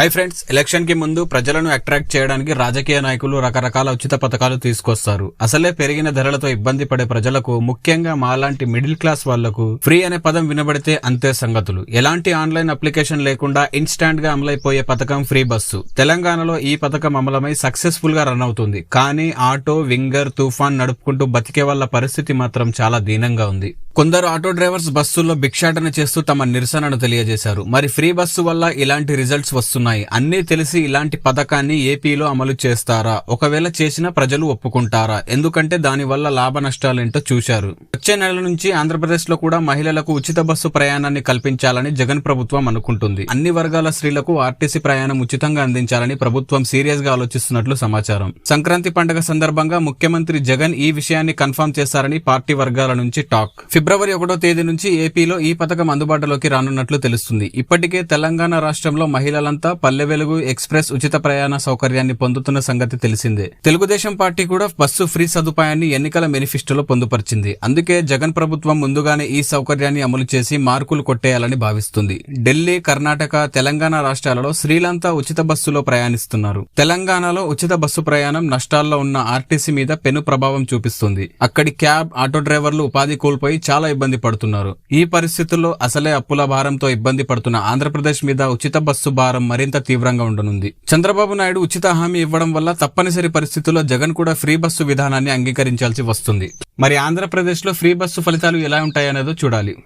Hi friends ఎలక్షన్కి ముందు ప్రజలను అట్రాక్ట్ చేయడానికి రాజకీయ నాయకులు రకరకాల ఉచిత పథకాలు తీసుకొస్తారు. అసలే పెరిగిన ధరలతో ఇబ్బంది పడే ప్రజలకు ముఖ్యంగా మాలాంటి మిడిల్ క్లాస్ వాళ్ళకు ఫ్రీ అనే పదం వినబడితే అంతే సంగతులు. ఎలాంటి ఆన్లైన్ అప్లికేషన్ లేకుండా ఇన్స్టాంట్గా అమలైపోయే పథకం ఫ్రీ బస్సు తెలంగాణలో ఈ పథకం అమలమై సక్సెస్ఫుల్గా రన్ అవుతుంది. కానీ ఆటో వింగర్ తుఫాన్ నడుపుకుంటూ బతికే వాళ్ళ పరిస్థితి మాత్రం చాలా దీనంగా ఉంది. కొందరు ఆటో డ్రైవర్స్ బస్సుల్లో భిక్షాటన చేస్తూ తమ నిరసనను తెలియజేశారు. మరి ఫ్రీ బస్సు వల్ల ఇలాంటి రిజల్ట్స్ వస్తున్నాయి? అన్నీ తెలిసి ఇలాంటి పథకాన్ని ఏపీలో అమలు చేస్తారా? ఒకవేళ చేసినా ప్రజలు ఒప్పుకుంటారా? ఎందుకంటే దాని వల్ల లాభ నష్టాలేంటో చూశారు. వచ్చే నెల నుంచి ఆంధ్రప్రదేశ్లో కూడా మహిళలకు ఉచిత బస్సు ప్రయాణాన్ని కల్పించాలని జగన్ ప్రభుత్వం అనుకుంటుంది. అన్ని వర్గాల స్త్రీలకు ఆర్టీసీ ప్రయాణం ఉచితంగా అందించాలని ప్రభుత్వం సీరియస్గా ఆలోచిస్తున్నట్లు సమాచారం. సంక్రాంతి పండుగ సందర్భంగా ముఖ్యమంత్రి జగన్ ఈ విషయాన్ని కన్ఫర్మ్ చేశారని పార్టీ వర్గాల నుంచి టాక్. ఫిబ్రవరి ఒకటో తేదీ నుంచి ఏపీలో ఈ పథకం అందుబాటులోకి రానున్నట్లు తెలుస్తుంది. ఇప్పటికే తెలంగాణ రాష్ట్రంలో మహిళలంతా పల్లె వెలుగు ఎక్స్ప్రెస్ ఉచిత ప్రయాణ సౌకర్యాన్ని పొందుతున్న సంగతి తెలిసిందే. తెలుగుదేశం పార్టీ కూడా బస్సు ఫ్రీ సదుపాయాన్ని ఎన్నికల మేనిఫెస్టోలో పొందుపరిచింది. అందుకే జగన్ ప్రభుత్వం ముందుగానే ఈ సౌకర్యాన్ని అమలు చేసి మార్కులు కొట్టేయాలని భావిస్తుంది. ఢిల్లీ కర్ణాటక తెలంగాణ రాష్ట్రాలలో శ్రీలంక ఉచిత బస్సులో ప్రయాణిస్తున్నారు. తెలంగాణలో ఉచిత బస్సు ప్రయాణం నష్టాల్లో ఉన్న ఆర్టీసీ మీద పెను ప్రభావం చూపిస్తుంది. అక్కడి క్యాబ్ ఆటో డ్రైవర్లు ఉపాధి కోల్పోయి చాలా ఇబ్బంది పడుతున్నారు. ఈ పరిస్థితుల్లో అసలే అప్పుల భారంతో ఇబ్బంది పడుతున్న ఆంధ్రప్రదేశ్ మీద ఉచిత బస్సు భారం మరింత తీవ్రంగా ఉండనుంది. చంద్రబాబు నాయుడు ఉచిత హామీ ఇవ్వడం వల్ల తప్పనిసరి పరిస్థితుల్లో జగన్ కూడా ఫ్రీ బస్సు విధానాన్ని అంగీకరించాల్సి వస్తుంది. మరి ఆంధ్రప్రదేశ్లో ఫ్రీ బస్సు ఫలితాలు ఎలా ఉంటాయనేదో చూడాలి.